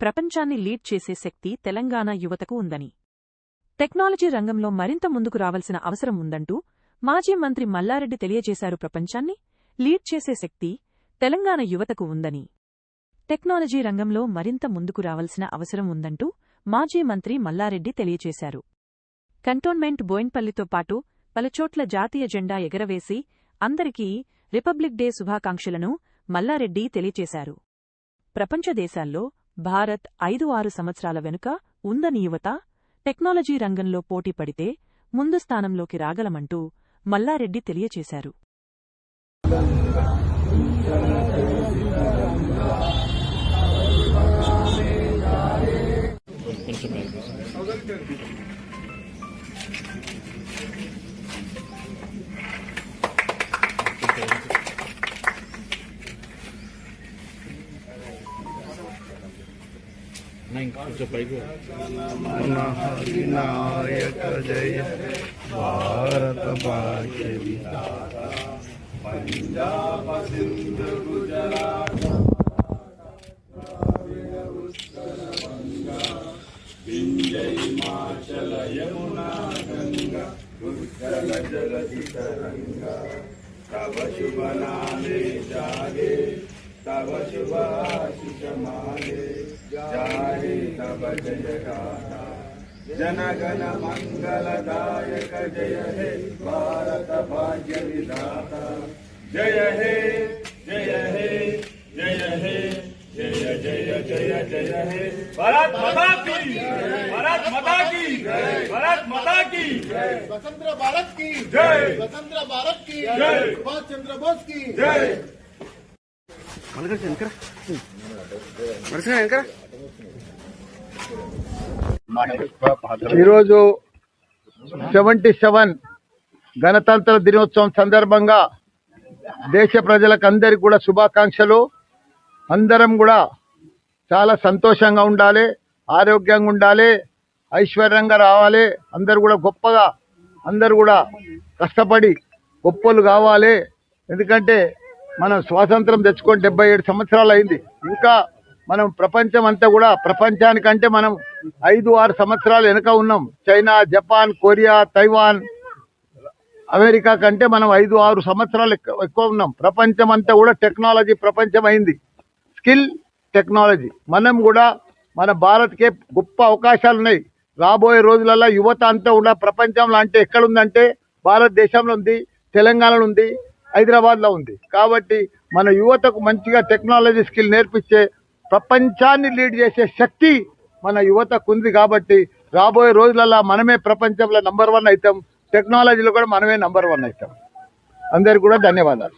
ప్రపంచాన్ని లీడ్ చేసే శక్తి తెలంగాణ యువతకు ఉందని. టెక్నాలజీ రంగంలో మరింత ముందుకు రావాల్సిన అవసరం ఉందంటూ మాజీ మంత్రి మల్లారెడ్డి తెలియజేశారు. ప్రపంచాన్ని లీడ్ చేసే శక్తి తెలంగాణ యువతకు ఉందని. టెక్నాలజీ రంగంలో మరింత ముందుకు రావాల్సిన అవసరం ఉందంటూ మాజీ మంత్రి మల్లారెడ్డి తెలియజేశారు. కంటోన్మెంట్ బోయిన్పల్లితో పాటు పలుచోట్ల జాతీయ జెండా ఎగరవేసి అందరికీ రిపబ్లిక్ డే శుభాకాంక్షలను మల్లారెడ్డి తెలియచేశారు ప్రపంచ దేశాల్లో భారత్ ఐదు ఆరు సంవత్సరాల వెనుక ఉందని యువత టెక్నాలజీ రంగంలో పోటీ పడితే ముందు స్థానంలోకి రాగలమంటూ మల్లారెడ్డి తెలియచేశారు Thank you. నాయక జయ భారత భాగ్య విధాత సింధు గుజరాత వింజై మాచల యమునా గంగా ఉత్కల జలధి తరంగా తవ శుభ నామే జాగే తవ శుభ जय जन गण मंगल दायक जय हे भारत भाग्य विधाता। जय हे जय हे जय हे जय जय जय जय हे। भरत माता की भरत माता की भरत माता की। स्वतंत्र भारत की जय। स्वतंत्र भारत की। जय। सुभाष चंद्र बोस की। जय। ఈరోజు సెవెంటీ సెవెన్ గణతంత్ర దినోత్సవం సందర్భంగా దేశ ప్రజలకు అందరికి కూడా శుభాకాంక్షలు. అందరం కూడా చాలా సంతోషంగా ఉండాలి ఆరోగ్యంగా ఉండాలి ఐశ్వర్యంగా రావాలి. అందరు కూడా గొప్పగా అందరు కూడా కష్టపడి గొప్పలు కావాలి. ఎందుకంటే మనం స్వాతంత్రం తెచ్చుకొని డెబ్బై ఏడు సంవత్సరాలు అయింది. ఇంకా మనం ప్రపంచం అంతా కూడా ప్రపంచానికంటే మనం ఐదు ఆరు సంవత్సరాలు వెనుక ఉన్నాం. China Japan Korea Taiwan America కంటే మనం ఐదు ఆరు సంవత్సరాలు ఎక్కువ ఎక్కువ ఉన్నాం. ప్రపంచం అంతా కూడా టెక్నాలజీ ప్రపంచం అయింది. Skill technology. మనం కూడా మన భారత్కే గొప్ప అవకాశాలు ఉన్నాయి. రాబోయే రోజులలో యువత అంతా కూడా ప్రపంచంలో అంటే ఎక్కడుందంటే భారతదేశంలో ఉంది తెలంగాణలో ఉంది హైదరాబాద్లో ఉంది. కాబట్టి మన యువతకు మంచిగా టెక్నాలజీ స్కిల్ నేర్పించే ప్రపంచాన్ని లీడ్ చేసే శక్తి మన యువతకు ఉంది కాబట్టి రాబోయే రోజులలో మనమే ప్రపంచంలో నంబర్ వన్ అవుతాం టెక్నాలజీలో కూడా మనమే నంబర్ వన్ అవుతాం అందరికి కూడా ధన్యవాదాలు.